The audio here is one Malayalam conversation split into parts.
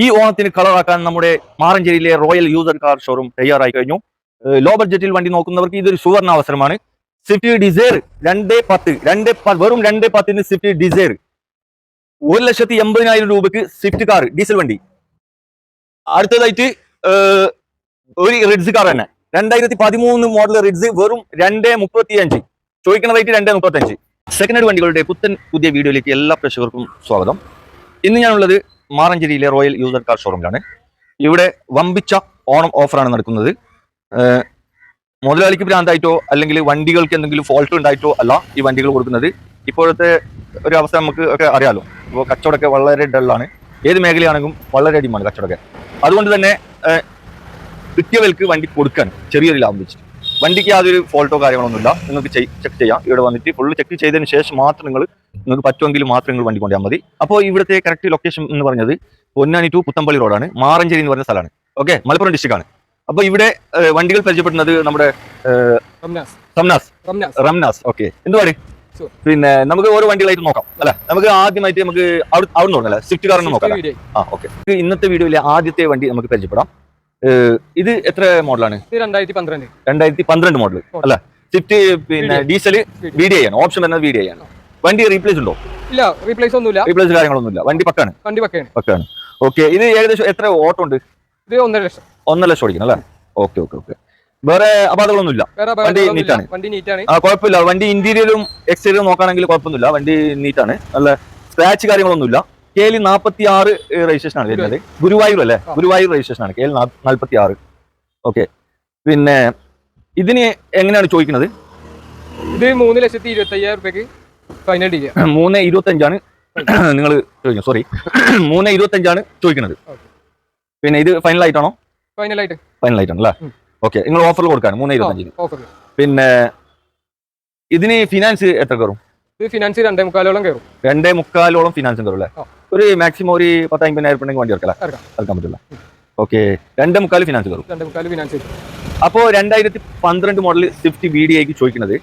ഈ ഓണത്തിന് കളറാക്കാൻ നമ്മുടെ മാറഞ്ചേരിയിലെ റോയൽ യൂസർ കാർ ഷോറൂം തയ്യാറായി കഴിഞ്ഞു. ലോ ബഡ്ജറ്റിൽ വണ്ടി നോക്കുന്നവർക്ക് ഇതൊരു സുവർണ അവസരമാണ്. സ്വിഫ്റ്റ് ഡിസയർ രണ്ട് പത്ത് രണ്ട് വെറും രണ്ട് പത്തിന് സ്വിഫ്റ്റ് ഡിസയർ ഒരു ലക്ഷത്തി എൺപതിനായിരം രൂപക്ക് സ്വിഫ്റ്റ് കാർ ഡീസൽ വണ്ടി. അടുത്തതായിട്ട് ഒരു റിഡ്സ് കാർ തന്നെ. രണ്ടായിരത്തി പതിമൂന്ന് മോഡൽ റിഡ്സ് വെറും രണ്ട് മുപ്പത്തി അഞ്ച് ചോദിക്കുന്ന റേറ്റ് രണ്ട് മുപ്പത്തി അഞ്ച് സെക്കൻഡ് വണ്ടികളുടെ പുത്തൻ പുതിയ വീഡിയോയിലേക്ക് എല്ലാ പ്രേക്ഷകർക്കും സ്വാഗതം. ഇന്ന് ഞാനുള്ളത് മാറഞ്ചേരിയിലെ റോയൽ യൂസർ കാർ ഷോറൂമിലാണ്. ഇവിടെ വമ്പിച്ച ഓണം ഓഫറാണ് നടക്കുന്നത്. മുതലാളിക്ക് ഭ്രാന്തായിട്ടോ അല്ലെങ്കിൽ വണ്ടികൾക്ക് എന്തെങ്കിലും ഫോൾട്ട് ഉണ്ടായിട്ടോ അല്ല ഈ വണ്ടികൾ കൊടുക്കുന്നത്. ഇപ്പോഴത്തെ ഒരു അവസ്ഥ നമുക്ക് ഒക്കെ അറിയാലോ. ഇപ്പോൾ കച്ചവടമൊക്കെ വളരെ ഡള്ളാണ് ഏത് മേഖലയാണെങ്കിലും വളരെ അടിമാണ് കച്ചവടമൊക്കെ. അതുകൊണ്ട് തന്നെ കിട്ടിയവർക്ക് കിട്ടിയ വണ്ടി കൊടുക്കാൻ ചെറിയൊരു ലാഭം വെച്ചിട്ട് വണ്ടിക്ക് യാതൊരു ഫോൾട്ടോ കാര്യങ്ങളൊന്നുമില്ല നിങ്ങൾക്ക് ചെക്ക് ചെയ്യാം. ഇവിടെ വന്നിട്ട് ഫുള്ള് ചെക്ക് ചെയ്തതിന് ശേഷം മാത്രം നിങ്ങൾ നിങ്ങൾക്ക് പറ്റുമെങ്കിൽ മാത്രം നിങ്ങൾ വണ്ടി കൊണ്ടുപോയാൽ മതി. അപ്പോൾ ഇവിടുത്തെ കറക്റ്റ് ലൊക്കേഷൻ എന്ന് പറഞ്ഞത് പൊന്നാനി ടു പുത്തമ്പള്ളി റോഡാണ് മാറഞ്ചേരി എന്ന് പറഞ്ഞ സ്ഥലമാണ്. ഓക്കെ മലപ്പുറം ഡിസ്ട്രിക്ട് ആണ്. അപ്പോൾ ഇവിടെ വണ്ടികൾ പരിചയപ്പെടുന്നത് നമ്മുടെ റംനാസ്. ഓക്കെ എന്ത് പറയും പിന്നെ നമുക്ക് ഓരോ വണ്ടികളായിട്ട് നോക്കാം. അല്ലെ നമുക്ക് ആദ്യമായിട്ട് നമുക്ക് അവിടെ നോക്കാം സ്വിഫ്റ്റ് കാറിന് നോക്കാം? വീഡിയോ ആ ഓക്കെ ഇന്നത്തെ വീഡിയോയിലെ ആദ്യത്തെ വണ്ടി നമുക്ക് പരിചയപ്പെടാം. ഇത് എത്ര മോഡലാണ്? രണ്ടായിരത്തി പന്ത്രണ്ട് രണ്ടായിരത്തി പന്ത്രണ്ട് മോഡൽ. അല്ല? സ്വിഫ്റ്റ് പിന്നെ ഡീസൽ വി ഡി ഐ ആണ്. ഓപ്ഷൻ വരുന്നത് വി ഡി ഐ ആണ്. വണ്ടി റീപ്ലേസ് ഉണ്ടോ? ഇല്ല റീപ്ലേസ് ഒന്നുമില്ല. റീപ്ലേസ് കാര്യങ്ങളൊന്നുമില്ല. വണ്ടി പക്കാണ്? വണ്ടി പക്കാണ്. പക്കാണ്. ഓക്കെ ഇത് ഏകദേശം എത്ര ഓട്ടോ ഉണ്ട്? ഇത് ഒന്നര ലക്ഷം. ഒന്നര ലക്ഷം ഓടിക്കണം അല്ലേ? ഓക്കെ ഓക്കെ ഓക്കെ വേറെ അപകടങ്ങളൊന്നുമില്ല വണ്ടി നീറ്റാണ് ആണ്. വണ്ടി നീറ്റാണ് ആ കുഴപ്പമില്ല. വണ്ടി ഇന്റീരിയറും എക്സ്റ്റീരിയറും നോക്കുകയാണെങ്കിൽ കുഴപ്പമൊന്നുമില്ല. വണ്ടി നീറ്റാണ് നല്ല സ്ക്രാച്ച് കാര്യങ്ങളൊന്നുമില്ല. കെ എൽ നാൽപ്പത്തി ആറ് രജിസ്ട്രേഷൻ ആണ് വരുന്നത്. ഗുരുവായൂർ. അല്ലേ? ഗുരുവായൂർ രജിസ്ട്രേഷൻ ആണ്. കെ എൽ നാൽപ്പത്തി ആറ് ഓക്കെ പിന്നെ ഇതിന് എങ്ങനെയാണ് ചോദിക്കുന്നത്? ഇത് മൂന്ന് ലക്ഷത്തി ഇരുപത്തി അയ്യായിരം ഡീൽ മൂന്ന് ഇരുപത്തഞ്ചാണ്. നിങ്ങൾ ചോദിക്കുന്നത് സോറി മൂന്ന് ഇരുപത്തഞ്ചാണ് ചോദിക്കുന്നത്. പിന്നെ ഇത് ഫൈനൽ ആയിട്ടാണോ? ഫൈനൽ ആയിട്ട്. ഫൈനൽ ആയിട്ടാണ് അല്ലേ. ഓക്കെ നിങ്ങൾ ഓഫറിൽ കൊടുക്കാണ് മൂന്ന് ഇരുപത്തഞ്ചിന്. ഓഫർ പിന്നെ ഇതിന് ഫിനാൻസ് എത്ര കയറും? ഫിനാൻസ് രണ്ടേ മുക്കാലോളം കയറും. രണ്ടേ മുക്കാലോളം ഫിനാൻസും കയറും അല്ലേ? ആ. ഒരു മാക്സിമം ഒരു പത്തായിരം പിന്നെ ഉണ്ടെങ്കിൽ വണ്ടി ഇറക്കാം. ഇറക്കാൻ പറ്റില്ല. ഓക്കെ രണ്ടേ മുക്കാൽ ഫിനാൻസ് കയറും. ഫിനാൻസ് അപ്പോൾ രണ്ടായിരത്തി പന്ത്രണ്ട് മോഡൽ സ്വിഫ്റ്റ് ബി ഡി ഐക്ക് ചോദിക്കുന്നത്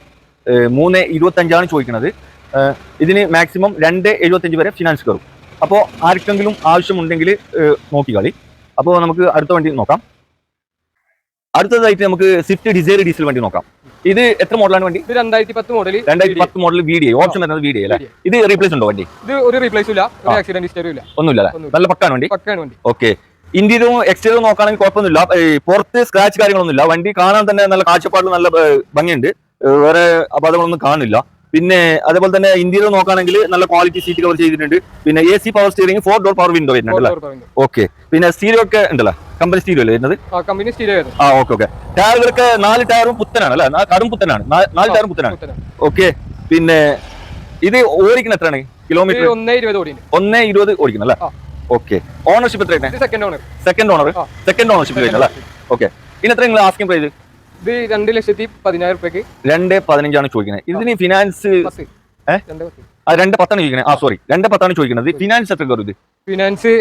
മൂന്ന് ഇരുപത്തഞ്ചാണ് ചോദിക്കുന്നത് ഇതിന് മാക്സിമം രണ്ട് എഴുപത്തഞ്ച് വരെ ഫിനാൻസ് കയറും അപ്പോൾ ആർക്കെങ്കിലും ആവശ്യമുണ്ടെങ്കിൽ നോക്കി കളി. അപ്പോൾ നമുക്ക് അടുത്ത വണ്ടി നോക്കാം. അടുത്തതായിട്ട് നമുക്ക് സ്വിഫ്റ്റ് ഡിസൈർ ഡീസൽ വണ്ടി നോക്കാം. ഇത് എത്ര മോഡലാണ് വണ്ടി? രണ്ടായിരത്തി പത്ത് മോഡൽ രണ്ടായിരത്തി പത്ത് മോഡൽ വി ഡി ഓപ്ഷൻ വരുന്നത് വി ഡി ഐ അല്ലേ? ഇത് റീപ്ലേസ് ഉണ്ടോ വണ്ടി? ഇത് ഒരു റീപ്ലേസ് ഇല്ല. ആക്സിഡന്റ് ഹിസ്റ്ററിയും ഇല്ല. ഒന്നുമില്ല. നല്ല പക്കാണ് വണ്ടി? പക്കാണ് വണ്ടി. ഓക്കെ ഇന്റീരിയറും എക്സ്റ്റീരിയറും നോക്കുകയാണെങ്കിൽ കുഴപ്പമൊന്നുമില്ല. പുറത്ത് സ്ക്രാച്ച് കാര്യങ്ങളൊന്നുമില്ല. വണ്ടി കാണാൻ തന്നെ നല്ല കാഴ്ചപ്പാടിൽ നല്ല ഭംഗിയുണ്ട്. വേറെ അപകടങ്ങളൊന്നും കാണില്ല പിന്നെ അതേപോലെ തന്നെ ഇന്ത്യയിൽ നോക്കുകയാണെങ്കിൽ നല്ല ക്വാളിറ്റി സീറ്റ് കവർ ചെയ്തിട്ടുണ്ട്. പിന്നെ A C power steering four door power window വരുന്നുണ്ട് അല്ലേ? ഓക്കെ പിന്നെ സ്റ്റീരിയോ ഒക്കെ ഉണ്ടല്ലോ? കമ്പനി സ്റ്റീരിയോ അല്ലേ വരുന്നത്? ആ കമ്പനി സ്റ്റീരിയോ ആ ഓക്കെ ഓക്കെ ടയറുകൾക്ക് നാല് ടയറും പുത്തനാണ് അല്ലേ? കടും പുത്തനാണ്. നാല് ടയറും പുത്തനാണ്. ഓക്കെ പിന്നെ ഇത് ഓടിക്കുന്ന എത്രയാണ്? കിലോമീറ്റർ ഒന്നേ ഇരുപത് ഓടിക്കണം അല്ലേ. ഓക്കെ ഓണർഷിപ്പ് എത്രയാണ് second owner second owner second ownership അല്ലേ? ഓക്കെ ഇനി എത്ര നിങ്ങൾ ആസ്കിംഗ് പ്രൈസ് ഇത് രണ്ട് ലക്ഷത്തി പതിനായിരം റുപ്യക്ക്. രണ്ട് പതിനഞ്ചാണ് ചോദിക്കുന്നത്. ഇതിന് ഫിനാൻസ് ആ രണ്ട് പത്താണ് ചോദിക്കുന്നത്. ആ സോറി രണ്ട് പത്താണ് ചോദിക്കുന്നത്. ഫിനാൻസ് എത്ര കയറും ഇത്? ഫിനാൻസ്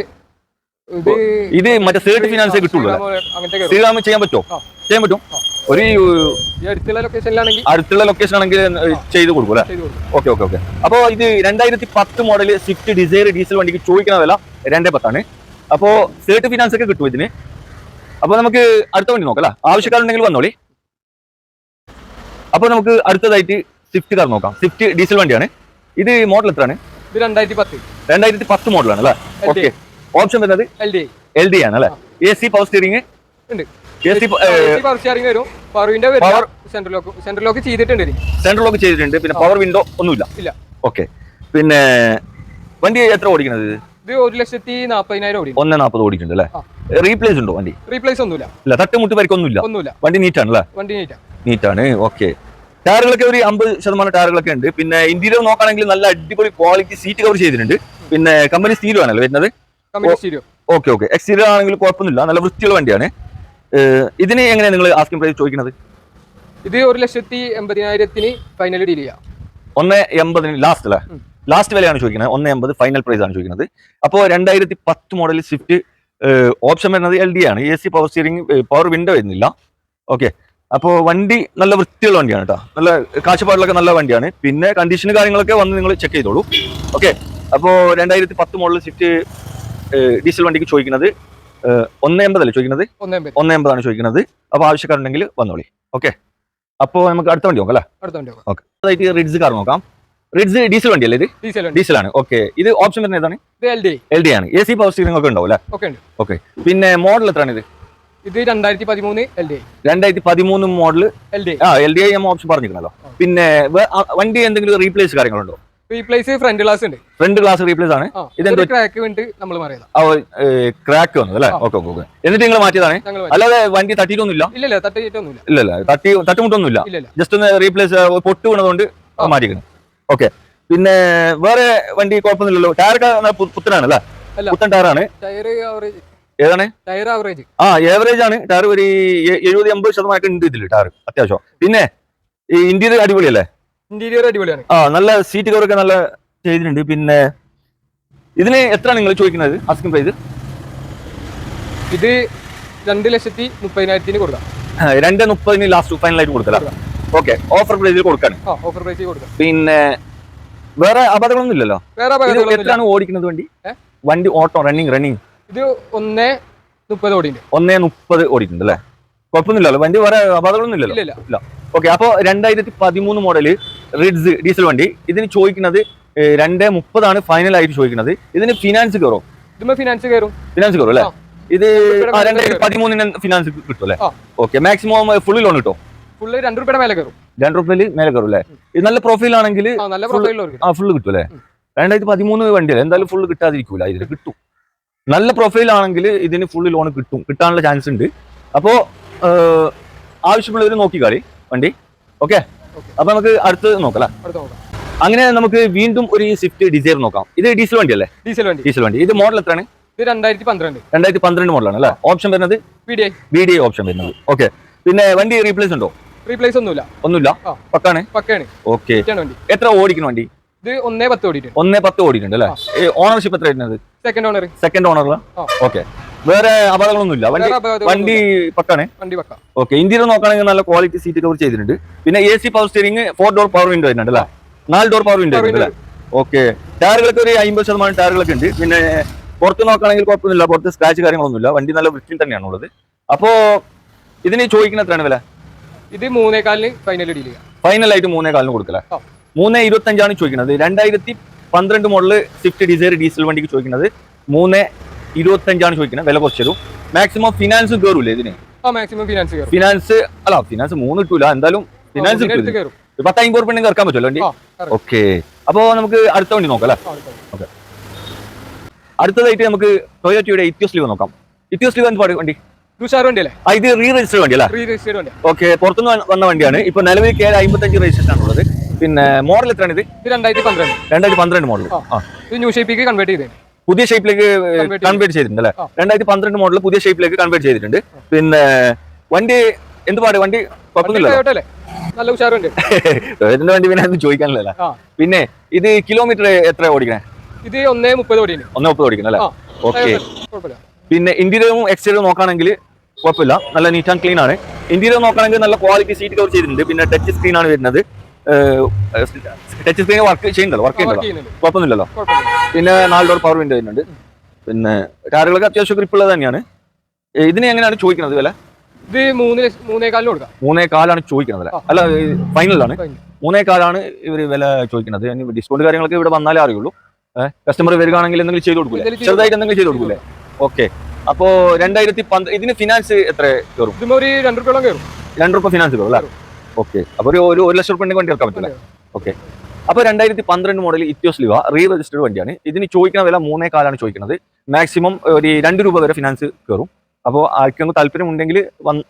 ഇത് മറ്റേ സേർട്ട് ഫിനാൻസേ കിട്ടുള്ളൂ അല്ലേ? ശ്രീറാം അങ്ങനത്തെ കയറും. ശ്രീറാം ചെയ്യാൻ പറ്റുമോ? ചെയ്യാൻ പറ്റും? ഒരു അടുത്തുള്ള ലൊക്കേഷനിലാണെങ്കിൽ അടുത്തുള്ള ലൊക്കേഷൻ ആണെങ്കിൽ ചെയ്ത് കൊടുക്കും അല്ലേ? Okay okay okay. അപ്പോൾ ഇത് രണ്ടായിരത്തി പത്ത് മോഡൽ സ്വിഫ്റ്റ് ഡിസൈർ ഡീസൽ വണ്ടിക്ക് ചോദിക്കുന്ന വില രണ്ടേ പത്താണ്. അപ്പോൾ സേർട്ട് ഫിനാൻസ് ഒക്കെ കിട്ടും ഇതിന്? അപ്പോൾ നമുക്ക് അടുത്ത വണ്ടി നോക്കാം അല്ലേ? ആവശ്യക്കാരുണ്ടെങ്കിൽ വന്നോളി. അപ്പോൾ നമുക്ക് അടുത്തതായിട്ട് സ്വിഫ്റ്റ് കാർ നോക്കാം. സ്വിഫ്റ്റ് ഡീസൽ വണ്ടിയാണ്. ഇത് മോഡൽ എത്രയാണ്? ഇത് രണ്ടായിരത്തി പത്ത്. രണ്ടായിരത്തി പത്ത് മോഡലാണ് അല്ലേ? ഓക്കെ ഓപ്ഷൻ വരുന്നത് എൽ ഡി എൽ ഡി ആണ് അല്ലേ? എ സി പവർ സ്റ്റിയറിംഗ് ഉണ്ട്. സെൻട്രൽ ലോക്ക് ചെയ്തിട്ടുണ്ട് പിന്നെ പവർ വിൻഡോ ഒന്നുമില്ല. ഇല്ല. ഓക്കെ പിന്നെ വണ്ടി എത്ര ഓടിക്കുന്നത് ഇത്? ഒരു ലക്ഷത്തി നാപ്പതിനായിരം ഓടി. ഒന്ന് നാൽപ്പത് ഓടിക്കുന്നുണ്ട് അല്ലേ. റീപ്ലേസ് ഉണ്ടോ വണ്ടി? റീപ്ലേസ് ഒന്നുമില്ല. ഇല്ല തട്ടുമുട്ട് പരിക്കൊന്നുമില്ല ഒന്നുമില്ല. വണ്ടി നീറ്റാണ് അല്ലേ വണ്ടി നീറ്റാണ് നീറ്റാണ് ഓക്കെ ടയറുകളൊക്കെ ഒരു അമ്പത് ശതമാനം ടയറുകളൊക്കെ ഉണ്ട്. പിന്നെ ഇന്റീരിയർ നോക്കുകയാണെങ്കിൽ നല്ല അടിപൊളി ക്വാളിറ്റി സീറ്റ് കവർ ചെയ്തിട്ടുണ്ട്. പിന്നെ കമ്പനി സ്റ്റീലോ ആണല്ലോ വരുന്നത്. ഓക്കെ ഓക്കെ എക്സ്റ്റീരിയർ ആണെങ്കിൽ കുഴപ്പമൊന്നുമില്ല. നല്ല വൃത്തിയുള്ള വണ്ടിയാണ്. ഇതിന് എങ്ങനെയാണ് നിങ്ങൾ ആസ്കിംഗ് പ്രൈസ് ചോദിക്കുന്നത്? ഇത് ഒരു ലക്ഷത്തി എൺപതിനായിരത്തിന് ഫൈനൽ ഡീൽ ചെയ്യാം. ഒന്ന് എൺപതിന് ലാസ്റ്റ് അല്ലേ? ലാസ്റ്റ് വിലയാണ് ചോദിക്കുന്നത്. ഒന്ന് എൺപത് ഫൈനൽ പ്രൈസ് ആണ് ചോദിക്കുന്നത്. അപ്പോൾ രണ്ടായിരത്തി പത്ത് മോഡൽ സ്വിഫ്റ്റ് ഓപ്ഷൻ വരുന്നത് എൽ ഡി ആണ്. A C power steering power window വരുന്നില്ല. ഓക്കെ അപ്പോൾ വണ്ടി നല്ല വൃത്തിയുള്ള വണ്ടിയാണ് കേട്ടോ നല്ല കാഴ്ചപ്പാടിലൊക്കെ നല്ല വണ്ടിയാണ്. പിന്നെ കണ്ടീഷൻ കാര്യങ്ങളൊക്കെ വന്ന് നിങ്ങൾ ചെക്ക് ചെയ്തോളൂ. ഓക്കെ അപ്പോൾ രണ്ടായിരത്തി പത്ത് മോഡൽ സ്വിഫ്റ്റ് ഡീസൽ വണ്ടിക്ക് ചോദിക്കുന്നത് ഒന്ന് എൺപതല്ലേ ചോദിക്കുന്നത്? ഒന്നേ എൺപതാണ് ചോദിക്കുന്നത്. അപ്പോൾ ആവശ്യക്കാരുണ്ടെങ്കിൽ വന്നോളി. ഓക്കെ അപ്പോൾ നമുക്ക് അടുത്ത വണ്ടി നോക്കാം അല്ലേ? അടുത്ത വണ്ടി ഓക്കെ അതായിട്ട് റിഡ്സ് കാർ നോക്കാം. റിഡ്സ് ഡീസൽ വണ്ടിയല്ലേ ഇത്? ഡീസൽ ആണ്. ഓക്കെ ഇത് ഓപ്ഷൻ വരുന്നത് ഏതാണ്? എൽ ഡി ആണ്. എ സി പവർ സ്റ്റീറിംഗ് ഒക്കെ ഉണ്ടാവും അല്ലേ? ഓക്കെ പിന്നെ മോഡൽ എത്രയാണ് ഇത്? ഇത് രണ്ടായിരത്തി പതിമൂന്ന് എൽ ഡി രണ്ടായിരത്തി പതിമൂന്ന് മോഡൽ എൽ ഡി ആ L D I M option പറഞ്ഞിരിക്കണല്ലോ പിന്നെ വണ്ടി എന്തെങ്കിലും റീപ്ലേസ് കാര്യങ്ങളുണ്ടോ? റീപ്ലേസ് ഫ്രണ്ട് ഗ്ലാസ് ഉണ്ട്. ഫ്രണ്ട് ഗ്ലാസ് റീപ്ലേസ് ആണ്. ഇതെന്തോ- ക്രാക്ക് വേണ്ടി നമ്മൾ ക്രാക്ക് വന്നത് അല്ലേ. ഓക്കെ ഓക്കെ എന്നിട്ട് നിങ്ങൾ മാറ്റിയതാണ്? അല്ലാതെ വണ്ടി തട്ടിയിട്ടൊന്നുമില്ല? ഇല്ല തട്ടിയിട്ടൊന്നുമില്ല. ഇല്ല തട്ടി തട്ടുമുട്ടൊന്നുമില്ല. ജസ്റ്റ് ഒന്ന് റീപ്ലേസ് പൊട്ട് വീണതുകൊണ്ട്. മാറ്റിക്കണം ഓക്കെ. പിന്നെ വേറെ വണ്ടി കുഴപ്പമൊന്നുമില്ലല്ലോ. ടയർ പുത്തനാണ് അല്ലേ. പുത്തൻ ടയറാണ് ടയർ ഏതാണ്? ടയർ ആവറേജ് ആ ഏവറേജ് ആണ്. ടയർ ഒരു എഴുപത് എൺപത് ശതമാനം ഉണ്ട് ഇതിൽ ടയർ അത്യാവശ്യം. പിന്നെ ഈ ഇന്റീരിയർ അടിപൊളിയല്ലേ? ഇന്റീരിയർ അടിപൊളിയാണ്. ആ നല്ല സീറ്റ് കവറൊക്കെ നല്ല ചെയ്തിട്ടുണ്ട്. പിന്നെ ഇതിന് എത്ര നിങ്ങൾ ചോദിക്കുന്നത്? ആസ്കിംഗ് പ്രൈസ് ഇത് രണ്ട് ലക്ഷത്തി മുപ്പതിനായിരത്തിന് കൊടുക്കാം. രണ്ട് മുപ്പതിന് ലാസ്റ്റ് ഫൈനലായിട്ട് കൊടുക്കാം ഓക്കെ ഓഫർ പ്രൈസിൽ കൊടുക്കാണ്. ആ ഓഫർ പ്രൈസിൽ കൊടുക്കാം. പിന്നെ വേറെ അപകടങ്ങളൊന്നും ഇല്ലല്ലോ? വേറെ എത്രയാണ് ഓടിക്കുന്നത് വണ്ടി? വണ്ടി ഓട്ടോ റണ്ണിങ് റണ്ണിങ് ഇത് ഒന്നേ മുപ്പത് ഓടിയുണ്ട് ഒന്നേ മുപ്പത് ഓടിയിട്ടുണ്ട് അല്ലേ? കുഴപ്പമൊന്നുമില്ലല്ലോ. വണ്ടി വേറെ അപകടങ്ങളൊന്നും ഇല്ലല്ലോ? ഇല്ല ഇല്ല. ഓക്കെ അപ്പോൾ രണ്ടായിരത്തി പതിമൂന്ന് മോഡൽ റിഡ്സ് ഡീസൽ വണ്ടി. ഇതിന് ചോദിക്കുന്നത് രണ്ട് മുപ്പതാണ് ഫൈനൽ ആയിട്ട് ചോദിക്കുന്നത്. ഇതിന് ഫിനാൻസ് കയറും. ഫിനാൻസ് കയറും. ഫിനാൻസ് കയറും അല്ലേ? ഇത് രണ്ടായിരത്തി പതിമൂന്നിന് ഫിനാൻസ് കിട്ടും അല്ലേ. ഓക്കെ മാക്സിമം ഫുൾ ലോൺ കിട്ടും. ഫുള്ള് രണ്ട് രൂപയുടെ മേലെ കയറും. രണ്ട് രൂപയിൽ മേലെ കയറും അല്ലേ? ഇത് നല്ല പ്രൊഫൈൽ ആണെങ്കിൽ ആ ഫുള്ള് കിട്ടും അല്ലേ. രണ്ടായിരത്തി പതിമൂന്ന് വണ്ടിയല്ലേ എന്തായാലും ഫുള്ള് കിട്ടാതിരിക്കൂല. ഇതിൽ കിട്ടും. നല്ല പ്രൊഫൈൽ ആണെങ്കിൽ ഇതിന് ഫുൾ ലോൺ കിട്ടും. കിട്ടാനുള്ള ചാൻസ് ഉണ്ട്. അപ്പോ ഏഹ്, ആവശ്യമുള്ളവർ നോക്കിക്കാളി വണ്ടി. ഓക്കെ. അപ്പൊ നമുക്ക് അടുത്ത് നോക്കാം അങ്ങനെ നമുക്ക് വീണ്ടും ഒരു സ്വിഫ്റ്റ് ഡിസൈർ നോക്കാം. ഇത് ഡീസൽ വണ്ടി അല്ലേ? ഡീസൽ വണ്ടി. ഡീസൽ വണ്ടി. ഇത് മോഡൽ എത്രയാണ്? ഇത് രണ്ടായിരത്തി പന്ത്രണ്ട് രണ്ടായിരത്തി പന്ത്രണ്ട് മോഡലാണ് അല്ലേ ഓപ്ഷൻ വരുന്നത് P D I B D option വരുന്നത്. ഓക്കെ പിന്നെ വണ്ടി റീപ്ലേസ് ഉണ്ടോ? റീപ്ലേസ് ഒന്നുമില്ല. ഒന്നുമില്ല. പക്കാണ്? പക്കാണ്. ഓക്കെ എത്ര ഓടിക്കുന്ന വണ്ടി? ഇത് ഒന്നേ പത്ത് ഓടിയിട്ടുണ്ട്. ഒന്നേ പത്ത് ഓടിയിട്ടുണ്ട് അല്ലേ? ഓണർഷിപ്പ് എത്ര സെക്കൻഡ് ഓണർ സെക്കൻഡ് ഓണറില. ഓക്കെ വേറെ അപകടങ്ങളൊന്നുമില്ല. വണ്ടി വണ്ടി പക്കാണ്? വണ്ടി പക്ക. ഓക്കെ ഇന്ത്യയിൽ നോക്കുകയാണെങ്കിൽ നല്ല ക്വാളിറ്റി സീറ്റ് കവർ ചെയ്തിട്ടുണ്ട്. പിന്നെ A C power steering four door power window വരുന്നുണ്ട് അല്ലേ? നാല് ഡോർ പവർ വിൻഡോ അല്ലേ? ഓക്കെ ടയറുകളൊക്കെ ഒരു അമ്പത് ശതമാനം ടയറുകളൊക്കെ ഉണ്ട്. പിന്നെ പുറത്ത് നോക്കുകയാണെങ്കിൽ കുഴപ്പമൊന്നുമില്ല. പുറത്ത് സ്ക്രാച്ച് കാര്യങ്ങളൊന്നുമില്ല. വണ്ടി നല്ല വൃത്തിയിൽ തന്നെയാണ് ഉള്ളത്. അപ്പോ ഇതിന് ചോദിക്കുന്ന എത്രയാണ് വില? ഇത് മൂന്നേകാലിന് ഫൈനൽ ഡീൽ ചെയ്യാം. ഫൈനൽ ആയിട്ട് മൂന്നേ കാലിന് കൊടുക്കല. മൂന്ന് ഇരുപത്തഞ്ചാണ് ചോദിക്കുന്നത്. രണ്ടായിരത്തി പന്ത്രണ്ട് മോഡൽ സ്വിഫ്റ്റ് ഡിസൈർ ഡീസൽ വണ്ടിക്ക് ചോദിക്കുന്നത്. മൂന്ന് ഇരുപത്തഞ്ചാണ് ചോദിക്കുന്നത്. വില കുറച്ച് തരും. മാക്സിമം ഫിനാൻസ് കയറൂലേ ഇതിന്? ഫിനാൻസ് അല്ല ഫിനാൻസ് മൂന്ന് കിട്ടൂല എന്തായാലും ഫിനാൻസ് പത്ത് അമ്പത് റുപ്യ ഇറക്കാൻ പറ്റുമല്ലോ വണ്ടി. ഓക്കെ. അപ്പോ നമുക്ക് അടുത്ത വണ്ടി നോക്കാം അല്ലേ? എടുത്തോ. അടുത്തതായിട്ട് നമുക്ക് ടൊയോറ്റയുടെ ഇത്യോസ് ലീവ് നോക്കാം. ഇത്യോസ് ലീവ് എന്ത് വണ്ടി? ഇത് റീ രജിസ്റ്റർ വണ്ടി അല്ലേ ഓക്കെ പുറത്തുനിന്ന് വന്ന- വന്ന വണ്ടിയാണ്. ഇപ്പൊ നിലവിൽ കെ അമ്പത്തഞ്ച് രജിസ്ട്രേഷൻ ആണുള്ളത്. പിന്നെ മോഡൽ എത്രയാണ് ഇത് രണ്ടായിരത്തി പന്ത്രണ്ട്. രണ്ടായിരത്തി പന്ത്രണ്ട് മോഡൽ ഇത് ന്യൂ ഷേപ്പിലേക്ക് കൺവേർട്ട് ചെയ്തേ. പുതിയ ഷേപ്പിലേക്ക് കൺവേർട്ട് ചെയ്തിട്ടുണ്ട് അല്ലേ. രണ്ടായിരത്തി പന്ത്രണ്ട് മോഡൽ പുതിയ ഷേപ്പിലേക്ക് കൺവേർട്ട് ചെയ്തിട്ടുണ്ട്. പിന്നെ വണ്ടി എന്ത് പാട്? വണ്ടി കുഴപ്പമൊന്നുമില്ല നല്ല ഉഷാറുണ്ട്. വണ്ടി പിന്നെ ഒന്നും ചോദിക്കാനില്ല പിന്നെ ഇത് കിലോമീറ്റർ എത്ര ഓടിക്കണേ? ഇത് ഒന്നേ മുപ്പത് ഓടിക്കണം ഒന്നേ മുപ്പത് ഓടിക്കണം അല്ലേ. ഓക്കെ പിന്നെ ഇന്റീരിയറും എക്സ്റ്റീരിയറും നോക്കുകയാണെങ്കിൽ കുഴപ്പമില്ല. നല്ല നീറ്റ് ആൻഡ് ക്ലീൻ ആണ്. ഇന്റീരിയർ നോക്കുകയാണെങ്കിൽ നല്ല ക്വാളിറ്റി സീറ്റ് കവർ ചെയ്തിട്ടുണ്ട്. പിന്നെ ടച്ച് സ്ക്രീൻ ആണ് വരുന്നത്. ടച്ച് സ്ക്രീൻ വർക്ക് ചെയ്യുന്നുണ്ടല്ലോ വർക്ക് ചെയ്യുന്നുണ്ടല്ലോ. കുഴപ്പമൊന്നുമില്ലല്ലോ. പിന്നെ നാല് ഡോർ പവർ വിൻഡോ വരുന്നുണ്ട് പിന്നെ ടയറുകളൊക്കെ അത്യാവശ്യം ഗ്രിപ്പുള്ളത് ഉള്ളത് തന്നെയാണ്. ഇതിനെ എങ്ങനെയാണ് ചോദിക്കുന്നത് വില? ഇത് മൂന്ന് മൂന്നേകാലിന് കൊടുക്കാം. മൂന്നേ കാലാണ് ചോദിക്കുന്നത് അല്ലേ അല്ല ഫൈനലാണ് Final. മൂന്നേ കാലാണ് ഇവർ വില ചോദിക്കുന്നത്. ഡിസ്കൗണ്ട് കാര്യങ്ങളൊക്കെ ഇവിടെ വന്നാലേ അറിയുള്ളൂ. കസ്റ്റമർ വരികയാണെങ്കിൽ എന്തെങ്കിലും ചെയ്ത് കൊടുക്കൂലേ? എന്തെങ്കിലും ചെറുതായിട്ട് എന്തെങ്കിലും ചെയ്ത് കൊടുക്കൂലേ? ഓക്കെ. അപ്പോ രണ്ടായിരത്തി പന്ത്രണ്ട് ഇതിന് ഫിനാൻസ് എത്ര കയറും? ഒരു രണ്ട് രൂപ ഫിനാൻസ് കയറും. അല്ലേ? ഓക്കെ അപ്പൊ ഒരു ഒരു ലക്ഷം റുപ്യ വണ്ടി എടുക്കാൻ പറ്റില്ല. ഓക്കെ അപ്പൊ രണ്ടായിരത്തി പന്ത്രണ്ട് model Etios Liva re registered വണ്ടിയാണ്. ഇതിന് ചോദിക്കുന്ന വില മൂന്നേ കാലാണ് ചോദിക്കുന്നത് മാക്സിമം ഒരു രണ്ട് രൂപ വരെ ഫിനാൻസ് കയറും അപ്പോൾ ആർക്കെങ്കിലും താല്പര്യം ഉണ്ടെങ്കിൽ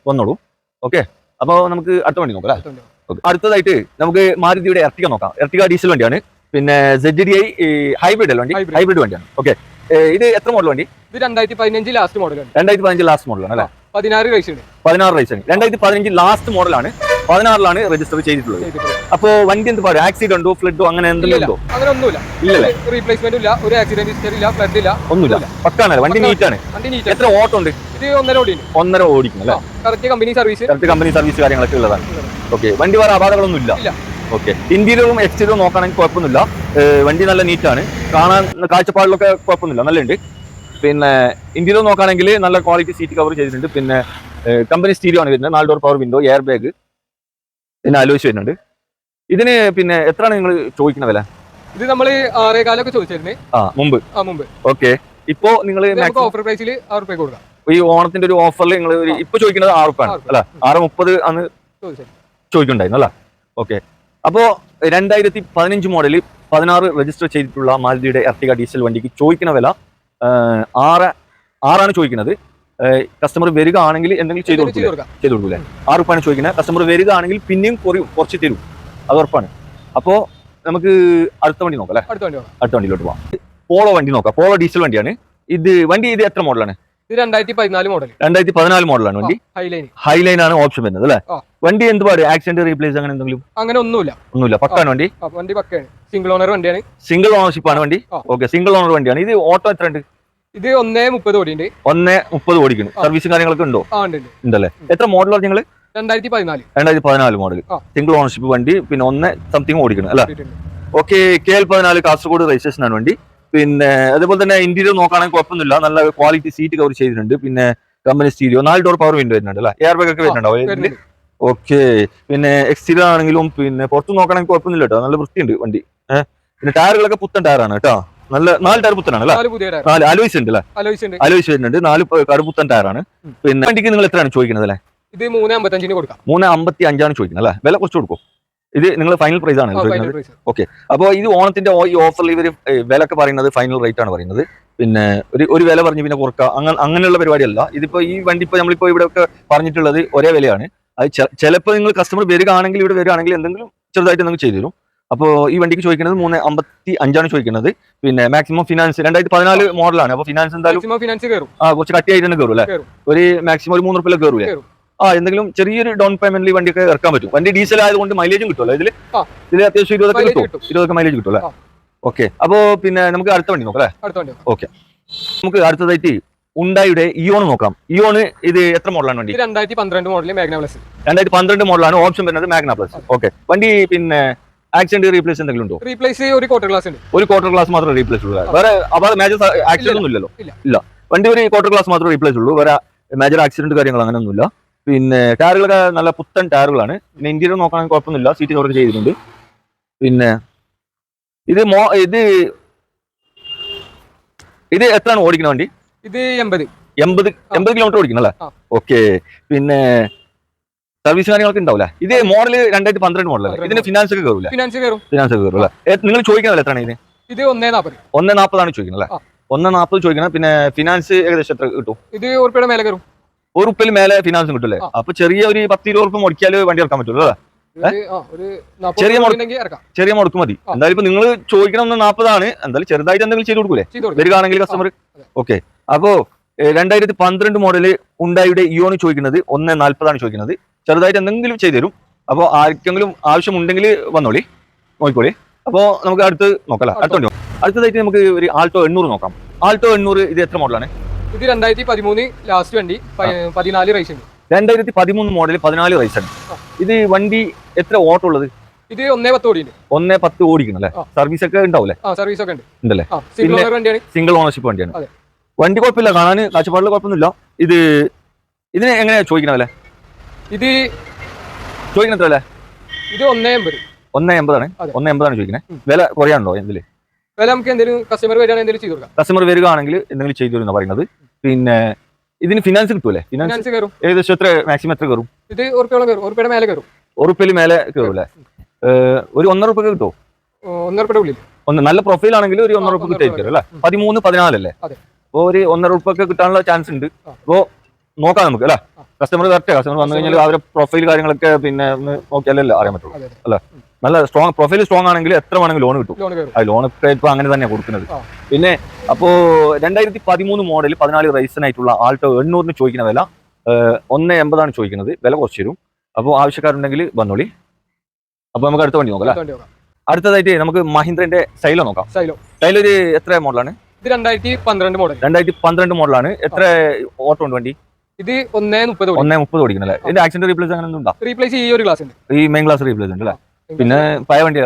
വന്നോളൂ. ഓക്കെ അപ്പോൾ നമുക്ക് അടുത്ത വണ്ടി നോക്കാം അല്ലേ? അടുത്തതായിട്ട് നമുക്ക് മാരുതിയുടെ എർട്ടിക നോക്കാം. എർട്ടിക ഡീസൽ വണ്ടിയാണ്. പിന്നെ സെഡ് ഡി ഐ ഹൈബ്രിഡ് അല്ല വണ്ടി? ഹൈബ്രിഡ് വണ്ടിയാണ്. ഓക്കെ ഇത് എത്ര മോഡൽ വണ്ടി? ഇത് രണ്ടായിരത്തി പതിനഞ്ച് ലാസ്റ്റ് മോഡലാണ് രണ്ടായിരത്തി പതിനഞ്ച് ലാസ്റ്റ് മോഡലാണ് അല്ലേ? പതിനാറ് റേസ് പതിനാറ് റേസാണ് രണ്ടായിരത്തി പതിനഞ്ച് ലാസ്റ്റ് മോഡലാണ് പതിനാറിലാണ് രജിസ്റ്റർ ചെയ്തിട്ടുള്ളത്. അപ്പോ അപ്പോൾ വണ്ടി എന്ത് പറയും ആക്സിഡന്റ് ഉണ്ടോ? ഫ്ലഡോ അങ്ങനെ എന്തെങ്കിലും ഉണ്ടോ? അങ്ങനെ ഒന്നുമില്ല. ഇല്ലല്ലേ? റീപ്ലേസ്മെന്റ് ഇല്ല ഒരു ആക്സിഡന്റ് ഹിസ്റ്ററി ഇല്ല ഫ്ലഡ് ഇല്ല. ഒന്നുമില്ല. പക്കാണ്. വണ്ടി നീറ്റ് ആണ്. എത്ര ഓട്ടം ഉണ്ട്? ഇത് ഒന്നര ഓടിക്കും ഒന്നര ഓടിക്കും അല്ലേ? Correct company service correct company service കാര്യങ്ങളൊക്കെ ഉള്ളതാണ്. ഓക്കെ വണ്ടി വേറെ അപാകങ്ങളൊന്നും ഇല്ല. ഇല്ല. ഓക്കെ ഇന്റീരിയറും എക്സ്റ്റീരിയറും നോക്കുകയാണെങ്കിൽ കുഴപ്പമൊന്നുമില്ല. വണ്ടി നല്ല നീറ്റാണ് കാണാൻ കാഴ്ചപ്പാടിലൊക്കെ കുഴപ്പമൊന്നുമില്ല. നല്ലുണ്ട് പിന്നെ ഇന്റീരിയർ നോക്കുകയാണെങ്കിൽ നല്ല ക്വാളിറ്റി സീറ്റ് കവർ ചെയ്തിട്ടുണ്ട്. പിന്നെ കമ്പനി സ്റ്റീരിയോ ആണ് വരുന്നത്. നാല് door power window air bag പിന്നെ ആലോചിച്ച് വരുന്നുണ്ട്. ഇതിന് പിന്നെ എത്രയാണ് നിങ്ങൾ ചോദിക്കുന്ന വില? ഇത് നമ്മൾ ആറേകാലൊക്കെ ചോദിച്ചിരുന്നേ. ആ മുമ്പ്. ആ മുമ്പ്. ഓക്കെ. ഇപ്പോ നിങ്ങൾ ഓഫർ പ്രൈസിൽ ആറ് റുപ്യ കൊടുക്കാം. ഈ ഓണത്തിന്റെ ഒരു ഓഫറിൽ നിങ്ങൾ ഇപ്പൊ ചോദിക്കുന്നത് ആറ് ആറ് ഉറുപ്യ. അല്ല? ആറ് മുപ്പത് അന്ന് ചോദിക്കുന്നുണ്ടായിരുന്നു അല്ല? ഓക്കെ. അപ്പോ രണ്ടായിരത്തി പതിനഞ്ച് മോഡലിൽ പതിനാറ് രജിസ്റ്റർ ചെയ്തിട്ടുള്ള മാരുതിയുടെ എർട്ടിക ഡീസൽ വണ്ടിക്ക് ചോദിക്കുന്ന വില ആറ് ആറാണ് ചോദിക്കുന്നത്. കസ്റ്റമർ വരികയാണെങ്കിൽ എന്തെങ്കിലും ചെയ്തു കൊടുക്കും കൊടുക്കില്ല കൊടുക്കാം. ചെയ്തു കൊടുക്കൂലേ? ആറ് ഉപ്പാണ് ചോദിക്കുന്നത്. കസ്റ്റമർ വരികയാണെങ്കിൽ പിന്നെയും കുറയും കുറച്ച് തരും. അത് ഉറപ്പാണ്. അപ്പോ നമുക്ക് അടുത്ത വണ്ടി നോക്കാം അല്ലേ? അടുത്ത വണ്ടി നോക്കാം. അടുത്ത വണ്ടിയിലോട്ട് പോവാം. പോളോ വണ്ടി നോക്കാം. പോളോ ഡീസൽ വണ്ടിയാണ്. ഇത് വണ്ടി ഇത് എത്ര മോഡലാണ് ഇത് രണ്ടായിരത്തി പതിനാല് മോഡൽ രണ്ടായിരത്തി പതിനാല് മോഡലാണ് വണ്ടി. ഹൈലൈൻ ഹൈലൈൻ ആണ് ഓപ്ഷൻ വരുന്നത് അല്ലേ? വണ്ടി എന്ത് പാട്? ആക്സിഡന്റ് റീപ്ലേസ് അങ്ങനെ എന്തെങ്കിലും? അങ്ങനെ ഒന്നുമില്ല. ഒന്നുമില്ല. പക്കാണ് വണ്ടി? വണ്ടി പക്കയാണ് സിംഗിൾ ഓണർ വണ്ടിയാണ്. സിംഗിൾ ഓണർഷിപ്പ് ആണ് വണ്ടി. ഓക്കെ സിംഗിൾ ഓണർ വണ്ടിയാണ്. ഇത് ഓട്ടോ എത്ര ഉണ്ട് ഇത് ഒന്നേ മുപ്പത് ഓടിയുണ്ട്. ഒന്നേ മുപ്പത് ഓടിക്കുന്നു. സർവീസും കാര്യങ്ങളൊക്കെ ഉണ്ടോ? ഉണ്ടല്ലേ? എത്ര മോഡലാണ് നിങ്ങൾ രണ്ടായിരത്തി പതിനാല്. രണ്ടായിരത്തി പതിനാല് മോഡൽ സിംഗിൾ ഓണർഷിപ്പ് വണ്ടി പിന്നെ ഒന്ന് സംതിങ് ഓടിക്കണം അല്ലേ. ഓക്കെ കെ എൽ പതിനാല് കാസർഗോഡ് രജിസ്ട്രേഷൻ ആണ് വണ്ടി. പിന്നെ അതേപോലെ തന്നെ ഇന്റീരിയർ നോക്കുകയാണെങ്കിൽ കുഴപ്പമൊന്നുമില്ല. നല്ല ക്വാളിറ്റി സീറ്റ് കവർ ചെയ്തിട്ടുണ്ട്. പിന്നെ കമ്പനി സ്റ്റീരിയോ നാല് ഡോർ പവർ വിൻഡോ വരുന്നുണ്ട് അല്ലേ? എയർ ബാഗ് ഒക്കെ വരുന്നുണ്ടാവും വരുന്നുണ്ട്. ഓക്കെ പിന്നെ എക്സ്റ്റീരിയർ ആണെങ്കിലും പിന്നെ പുറത്ത് നോക്കണമെങ്കിൽ കുഴപ്പമൊന്നുമില്ല കേട്ടോ. നല്ല വൃത്തിയുണ്ട് വണ്ടി. പിന്നെ ടയറുകളൊക്കെ പുത്തൻ ടയറാണ് കേട്ടോ. നല്ല നാല് ടയർ പുത്തനാണ് അല്ലേ? നാല് അലോയ്സ് ഉണ്ട് അല്ലേ? അലോയ്സ് വരുന്നുണ്ട്. നാല് കറുപുത്തൻ ടയറാണ്. പിന്നെ വണ്ടിക്ക് നിങ്ങൾ എത്രയാണ് ചോദിക്കുന്നത് അല്ലേ? ഇത് മൂന്ന് അമ്പത്തഞ്ചിന് കൊടുക്കാം. മൂന്ന് അമ്പത്തി അഞ്ചാണ് ചോദിക്കുന്നത് അല്ലേ? വില കുറച്ച് കൊടുക്കും. ഇത് നിങ്ങൾ ഫൈനൽ പ്രൈസ് ആണ് ഓക്കെ ചോദിക്കുന്നത്. അപ്പോൾ ഇത് ഓണത്തിന്റെ ഈ ഓഫറിൽ ഇവർ വില ഒക്കെ പറയുന്നത് ഫൈനൽ റേറ്റ് ആണ് പറയുന്നത്. പിന്നെ ഒരു ഒരു വില പറഞ്ഞ് പിന്നെ കുറക്കുക അങ്ങനെ അങ്ങനെയുള്ള പരിപാടിയല്ല. ഇതിപ്പോ ഈ വണ്ടി ഇപ്പോൾ നമ്മളിപ്പോ ഇവിടെ ഒക്കെ പറഞ്ഞിട്ടുള്ളത് ഒരേ വിലയാണ്. അത് ചിലപ്പോൾ നിങ്ങൾ കസ്റ്റമർ വരികയാണെങ്കിൽ ഇവിടെ വരികയാണെങ്കിൽ എന്തെങ്കിലും ചെറുതായിട്ട് നിങ്ങൾക്ക് ചെയ്തു തരും. അപ്പോൾ ഈ വണ്ടിക്ക് ചോദിക്കുന്നത് മൂന്ന് അമ്പത്തി അഞ്ചാണ് ചോദിക്കുന്നത്. പിന്നെ മാക്സിമം ഫിനാൻസ് രണ്ടായിരത്തി പതിനാല് മോഡലാണ് അപ്പോൾ ഫിനാൻസ് എന്തായാലും ഫിനാൻസ് കയറും ആ കുറച്ച് കട്ടിയായിട്ട് തന്നെ കയറും അല്ലേ? ഒരു മാക്സിമം ഒരു മൂന്ന് റുപ്യ കയറൂലേ കയറും. ആ എന്തെങ്കിലും ചെറിയൊരു ഡൗൺ പേയ്മെന്റിൽ വണ്ടിയൊക്കെ ഇറക്കാൻ പറ്റും. വണ്ടി ഡീസൽ ആയതുകൊണ്ട് മൈലേജും കിട്ടുമല്ലോ? ഇതിൽ. ഇതിൽ അത്യാവശ്യം ഇരുപതൊക്കെ കിട്ടും. ഇരുപതൊക്കെ മൈലേജ് കിട്ടും അല്ലേ. ഓക്കെ. അപ്പോ പിന്നെ നമുക്ക് അടുത്ത വണ്ടി നോക്കാം അല്ലേ? നോക്കാം. നമുക്ക് അടുത്തതായിട്ട് ഉണ്ടായുടെ ഇയോൺ നോക്കാം. ഇയോണ് ഇത് എത്ര മോഡലാണ് വണ്ടി? രണ്ടായിരത്തി പന്ത്രണ്ട് മോഡൽ മാഗ്ന പ്ലസ് രണ്ടായിരത്തി പന്ത്രണ്ട് മോഡലാണ് ഓപ്ഷൻ വരുന്നത് മാഗ്ന പ്ലസ് ഓക്കെ. വണ്ടി പിന്നെ ആക്സിഡന്റ് റീപ്ലേസ് എന്തെങ്കിലും ഉണ്ടോ? റീപ്ലേസ് ഒരു ക്വാർട്ടർ ഗ്ലാസ് ഉണ്ട്. ഒരു ക്വാർട്ടർ ഗ്ലാസ് മാത്രമേ റീപ്ലേസ് ഉള്ളൂ. വേറെ അപ്പോൾ മേജർ ആക്സിഡന്റ് ഒന്നും ഇല്ലല്ലോ ഇല്ല. വണ്ടി ഒരു ക്വാർട്ടർ ഗ്ലാസ് മാത്രമേ റീപ്ലേസ് ഉള്ളൂ. വേറെ മേജർ ആക്സിഡന്റ് കാര്യങ്ങൾ അങ്ങനെ ഒന്നുമില്ല പിന്നെ ടയറുകളൊക്കെ നല്ല പുത്തൻ ടയറുകളാണ് പിന്നെ ഇന്ത്യയിൽ നോക്കണമെങ്കിൽ കുഴപ്പമൊന്നുമില്ല. സീറ്റ് കവർ ചെയ്തിട്ടുണ്ട്. പിന്നെ ഇത് മോ ഇത് ഇത് എത്രയാണ് ഓടിക്കുന്ന വണ്ടി? ഇത് എൺപത്. എൺപത് എൺപത് കിലോമീറ്റർ ഓടിക്കണം അല്ലേ. ഓക്കെ പിന്നെ സർവീസ് കാര്യങ്ങളൊക്കെ ഉണ്ടാവില്ല? ഇത് മോഡൽ രണ്ടായിരത്തി പന്ത്രണ്ട് മോഡലല്ലേ ഇതിന് ഫിനാൻസ് ഒക്കെ കയറില്ല ഫിനാൻസ് കയറും ഫിനാൻസ് ഒക്കെ കയറില്ല നിങ്ങൾ ചോദിക്കുന്നത് എത്രയാണ് ഇതിന്? ഇത് ഒന്നേ നാൽപ്പത് ഒന്നേ നാൽപ്പതാണ് ചോദിക്കുന്നത് അല്ലേ? ഒന്നേ നാൽപ്പത് ചോദിക്കണം. പിന്നെ ഫിനാൻസ് ഏകദേശം എത്ര കിട്ടും? ഇത് ഉറുപ്പിയുടെ മേലെ കയറും ഒരു ഉപ്പിൽ മേലെ ഫിനാൻസും കിട്ടും അല്ലേ? ആ. അപ്പൊ ചെറിയ ഒരു പത്ത് ഇരുപത് ഉറുപ്പ് മുടക്കിയാൽ വണ്ടി ഇറക്കാൻ പറ്റുള്ളൂ അല്ലേ? ചെറിയ ചെറിയ മുടക്ക് മതി. എന്തായാലും ഇപ്പൊ നിങ്ങൾ ചോദിക്കണം ഒന്ന് നാൽപ്പതാണ് എന്തായാലും ചെറുതായിട്ട് എന്തെങ്കിലും ചെയ്ത് കൊടുക്കൂലേ? വരികയാണെങ്കിൽ കസ്റ്റമർ. ഓക്കെ അപ്പോ രണ്ടായിരത്തി പന്ത്രണ്ട് മോഡൽ ഉണ്ടായിട്ട് ഇയോണ് ചോദിക്കുന്നത് ഒന്ന് നാൽപ്പതാണ് ചോദിക്കുന്നത്. ചെറുതായിട്ട് എന്തെങ്കിലും ചെയ്തു തരും. അപ്പോൾ ആർക്കെങ്കിലും ആവശ്യമുണ്ടെങ്കിൽ വന്നോളി. നോക്കിക്കോളി. അപ്പോൾ നമുക്ക് അടുത്ത് നോക്കാം അടുത്ത വണ്ടി നോക്കാം. അടുത്തതായിട്ട് നമുക്ക് ഒരു ആൾട്ടോ എണ്ണൂറ് നോക്കാം. ആൾട്ടോ എണ്ണൂറ് ഇത് എത്ര മോഡലാണ് ഇത് രണ്ടായിരത്തി പതിമൂന്ന് ലാസ്റ്റ് വണ്ടി. പതിനാല് റൈസ് ഉണ്ട്. രണ്ടായിരത്തി പതിമൂന്ന് മോഡൽ പതിനാല് റൈസാണ്. ഇത് വണ്ടി എത്ര ഓട്ടോ ഉള്ളത്? ഇത് ഒന്നേ പത്ത് ഓടി ഒന്നേ പത്ത് ഓടിക്കണം അല്ലേ? സർവീസ് ഒക്കെ ഉണ്ടാവില്ലേ സർവീസ് ഒക്കെ ഉണ്ട്. ഉണ്ടല്ലേ? സിംഗിൾ വണ്ടിയാണ്. സിംഗിൾ ഓണർഷിപ്പ് വണ്ടിയാണ്. വണ്ടി കുഴപ്പമില്ല. കാണാൻ കാഴ്ചപ്പാടിൽ കുഴപ്പമൊന്നുമില്ല. ഇത് ഇതിനെ എങ്ങനെയാ ചോദിക്കണം അല്ലേ? ഇത് ചോദിക്കണത്ര അല്ലേ ഇത് ഒന്നേ എൺപത് ഒന്ന് എൺപതാണ്. ഒന്ന് എൺപതാണ് ചോദിക്കുന്നത്. വില കുറയാനുണ്ടോ എന്തിൽ വില നമുക്ക് എന്തെങ്കിലും കസ്റ്റമർ വരികയാണെങ്കിൽ എന്തെങ്കിലും ചെയ്തു കൊടുക്കാം. കസ്റ്റമർ വരികയാണെങ്കിൽ എന്തെങ്കിലും ചെയ്തു തരുന്ന പറയുന്നത്. പിന്നെ ഇതിന് ഫിനാൻസ് കിട്ടൂലേ? ഫിനാൻസ് കയറും. ഏകദേശം എത്ര മാക്സിമം എത്ര കയറും? ഇത് ഉറുപ്പിയോളം കയറും. ഉറുപ്പിയുടെ മേലെ കയറും. ഉറുപ്പിയിൽ മേലെ കയറൂലേ? ഒരു ഒന്നര ഉറുപ്പൊക്കെ കിട്ടുമോ ഒന്നര ഉള്ളിൽ ഒന്ന് നല്ല പ്രൊഫൈൽ ആണെങ്കിൽ ഒരു ഒന്നര ഉറുപ്പ് കിട്ടായിരിക്കും അല്ലേ? പതിമൂന്ന് പതിനാലല്ലേ. അപ്പോൾ ഒരു ഒന്നര ഉറുപ്പൊക്കെ കിട്ടാനുള്ള ചാൻസ് ഉണ്ട്. അപ്പോൾ നോക്കാം നമുക്ക് അല്ലേ. കസ്റ്റമർ കറക്റ്റ് കസ്റ്റമർ വന്നു കഴിഞ്ഞാൽ അവരെ പ്രൊഫൈൽ കാര്യങ്ങളൊക്കെ പിന്നെ ഒന്ന് നോക്കിയാലല്ലേ അറിയാൻ പറ്റുള്ളൂ അതെ നല്ല സ്ട്രോങ് പ്രൊഫൈൽ സ്ട്രോങ് ആണെങ്കിൽ എത്ര വേണമെങ്കിൽ ലോൺ കിട്ടും. ആ ലോൺ ഒക്കെ ഇപ്പൊ അങ്ങനെ തന്നെയാണ് കൊടുക്കുന്നത്. പിന്നെ അപ്പോ രണ്ടായിരത്തി പതിമൂന്ന് മോഡൽ പതിനാല് റൈസനായിട്ടുള്ള ആൾട്ടോ എണ്ണൂറിന് ചോദിക്കുന്ന വില ഒന്ന് എൺപതാണ് ചോദിക്കുന്നത്. വില കുറച്ച് തരും. അപ്പോൾ ആവശ്യക്കാരുണ്ടെങ്കിൽ വന്നോളി. അപ്പോൾ നമുക്ക് അടുത്ത വണ്ടി നോക്കാം അല്ലേ? അടുത്തതായിട്ട് നമുക്ക് മഹീന്ദ്രന്റെ സൈലോ നോക്കാം. സൈലോ സൈലോ ഒരു എത്ര മോഡലാണ് ഇത് രണ്ടായിരത്തി പന്ത്രണ്ട് മോഡൽ രണ്ടായിരത്തി പന്ത്രണ്ട് മോഡലാണ് എത്ര ഓട്ടോ ഉണ്ട് വണ്ടി? ഇത് ഒന്നേ മുപ്പത് ഒന്നേ മുപ്പത് ഓടിക്കണല്ലേ ഇതിന്റെ ആക്സിഡന്റ് റീപ്ലേസ് അങ്ങനെ ഉണ്ടോ റീപ്ലേസ് ഈ ഒരു ക്ലാസ് ഉണ്ട്. ഈ മെയിൻ ക്ലാസ് റീപ്ലേസ് ഉണ്ട് അല്ലേ? പിന്നെ പഴയ വണ്ടി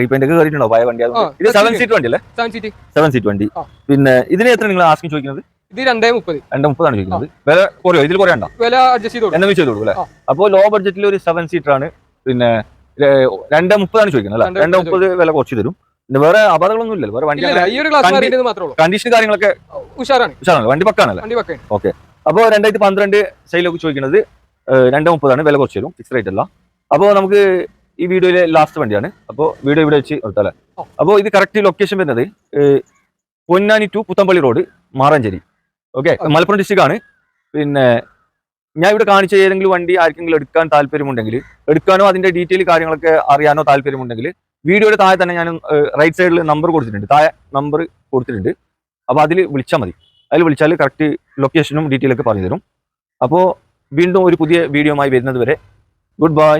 റീപെയിന്റ് ഒക്കെ കയറിയിട്ടുണ്ടോ പഴയ വണ്ടി ഇത് സെവൻ സീറ്റ് വണ്ടി അല്ലേ സെവൻ സീറ്റ് സെവൻ സീറ്റ് വണ്ടി. പിന്നെ ഇതിന് എത്ര നിങ്ങൾ ആസ്കിങ് ചോദിക്കുന്നത്? ഇത് രണ്ടേ മുപ്പത്. രണ്ട് മുപ്പതാണ് ചോദിക്കുന്നത്. വില കുറയോ? ഇതിൽ കുറയണ്ട? വില അഡ്ജസ്റ്റ് ചെയ്തോളൂ എന്നെ ചെയ്ത് കൊടുക്കും അല്ലേ? അപ്പോ അപ്പോൾ ലോ ബഡ്ജറ്റിൽ ഒരു സെവൻ സീറ്റർ ആണ്. പിന്നെ രണ്ടേ മുപ്പതാണ് ചോദിക്കുന്നത് അല്ലേ? രണ്ട് മുപ്പത് വില കുറച്ച് തരും. പിന്നെ വേറെ അപകടങ്ങളൊന്നും ഇല്ലല്ലോ. വേറെ വണ്ടി കണ്ടീഷൻ കാര്യങ്ങളൊക്കെ ഉഷാറാണ്. ഉഷാറാണ്. വണ്ടി പക്കാണല്ലേ വണ്ടി വെക്കാൻ അപ്പോൾ രണ്ടായിരത്തി പന്ത്രണ്ട് സെയിലൊക്കെ ചോദിക്കുന്നത് രണ്ട് മുപ്പതാണ് വില കുറച്ച് തരും ഫിക്സ് റേറ്റ് അല്ല. അപ്പോൾ നമുക്ക് ഈ വീഡിയോയിലെ ലാസ്റ്റ് വണ്ടിയാണ്. അപ്പോൾ വീഡിയോ ഇവിടെ വെച്ച് നിർത്താം അപ്പോ അപ്പോൾ ഇത് കറക്റ്റ് ലൊക്കേഷൻ വരുന്നത് Ponnani to Puthampally road Maranchery. Okay Malappuram district ആണ്. പിന്നെ ഞാൻ ഇവിടെ കാണിച്ച ഏതെങ്കിലും വണ്ടി ആർക്കെങ്കിലും എടുക്കാൻ താല്പര്യമുണ്ടെങ്കിൽ എടുക്കാനോ അതിന്റെ ഡീറ്റെയിൽ കാര്യങ്ങളൊക്കെ അറിയാനോ താല്പര്യമുണ്ടെങ്കിൽ വീഡിയോയുടെ താഴെ തന്നെ ഞാൻ റൈറ്റ് സൈഡിൽ നമ്പർ കൊടുത്തിട്ടുണ്ട്. താഴെ നമ്പർ കൊടുത്തിട്ടുണ്ട്. അപ്പോൾ അതിൽ വിളിച്ചാൽ മതി. അതിൽ വിളിച്ചാൽ കറക്റ്റ് ലൊക്കേഷനും ഡീറ്റെയിലൊക്കെ പറഞ്ഞു തരും അപ്പോൾ വീണ്ടും ഒരു പുതിയ വീഡിയോമായി വരുന്നത് വരെ ഗുഡ് ബൈ